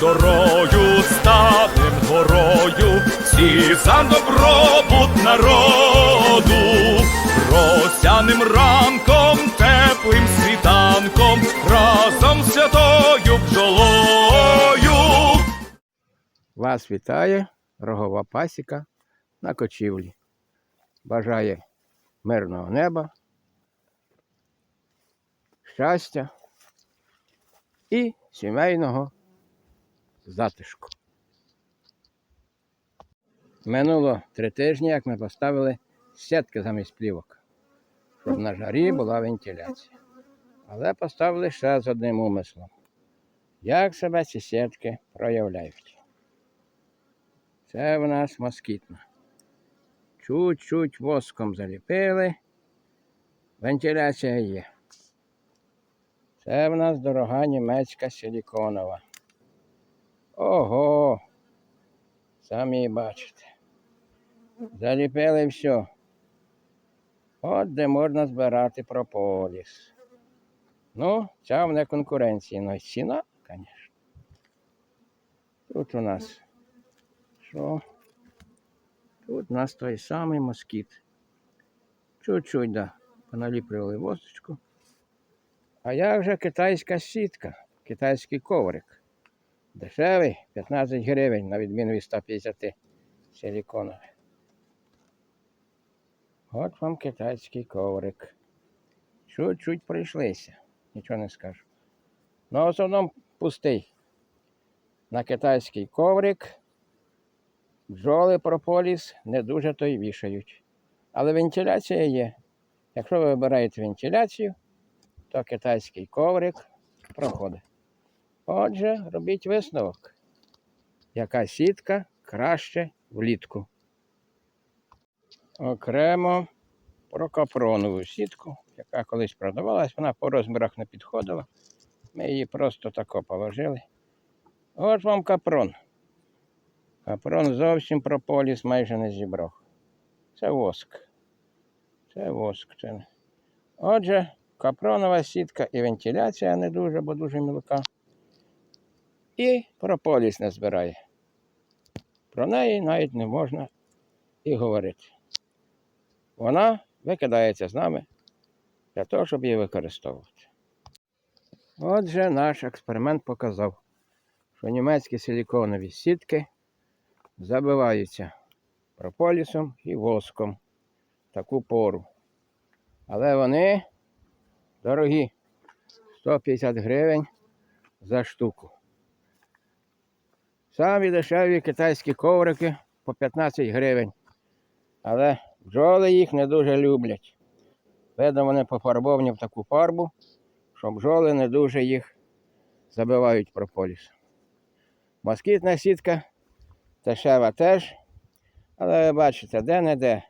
дорою ставним горою, всі за добробут народу, росяним ранком, теплим світанком, разом з святою бджолою. Вас вітає рогова пасіка на кочівлі. Бажає мирного неба, щастя і сімейного затишку. Минуло три тижні, як ми поставили сітки замість плівок, щоб на жарі була вентиляція. Але поставили ще з одним умислом. Як себе ці сітки проявляють? Це в нас москітна. Чуть-чуть воском заліпили. Вентиляція є. Це в нас дорога німецька силіконова. Ого! Самі бачите. Заліпили все. От де можна збирати прополіс. Ну, ця в не. Ну, ціна, звісно. Тут у нас що? Тут у нас той самий москіт. Чуть-чуть, да. Поналіплювали восочку. А як же китайська сітка, китайський коврик. Дешевий, 15 гривень, на відміну від 150 силіконових. От вам китайський коврик. Чуть-чуть прийшлися, нічого не скажу. Ну, в основному пустий. На китайський коврик бджоли прополіс не дуже то й вішають. Але вентиляція є. Якщо ви вибираєте вентиляцію, то китайський коврик проходить. Отже, робіть висновок, яка сітка краще влітку. Окремо про капронову сітку, яка колись продавалась, вона по розмірах не підходила. Ми її просто тако положили. От вам капрон. Капрон зовсім прополіс майже не зібрав. Це воск. Це воск. Отже, капронова сітка і вентиляція не дуже, бо дуже мілка. І прополіс не збирає. Про неї навіть не можна і говорити. Вона викидається з нами для того, щоб її використовувати. Отже, наш експеримент показав, що німецькі силіконові сітки забиваються прополісом і воском в таку пору. Але вони дорогі 150 гривень за штуку. Самі дешеві китайські коврики по 15 гривень. Але бджоли їх не дуже люблять. Видно, вони пофарбовані в таку фарбу, що бджоли не дуже їх забивають прополіс. Москітна сітка дешева теж. Але ви бачите, де-не-де.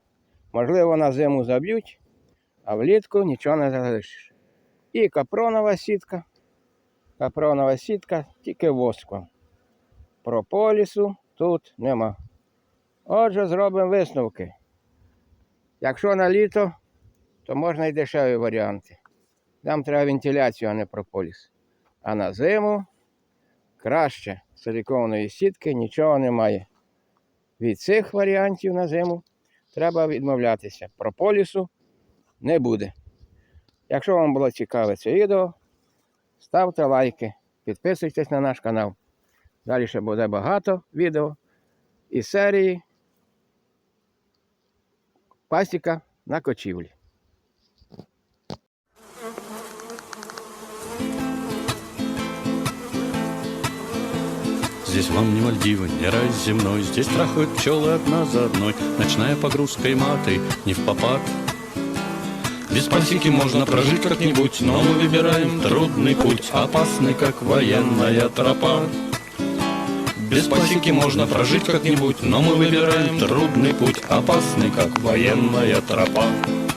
Можливо, на зиму заб'ють, а влітку нічого не залишиш. І капронова сітка. Капронова сітка тільки воском. Прополісу тут нема. Отже, зробимо висновки. Якщо на літо, то можна і дешеві варіанти. Нам треба вентиляцію, а не прополіс. А на зиму краще силіконової сітки нічого немає. Від цих варіантів на зиму треба відмовлятися. Прополісу не буде. Якщо вам було цікаве це відео, ставте лайки, підписуйтесь на наш канал. Далі ще буде багато відео із серії Пасіка на кочівлі. Здесь вам не Мальдивы, не рай земной Здесь трахают пчелы одна за одной Ночная погрузка и маты не в попад Без пасеки можно прожить как-нибудь Но мы выбираем трудный путь Опасный, как военная тропа без пасеки можно прожить как-нибудь, но мы выбираем трудный путь, опасный, как военная тропа.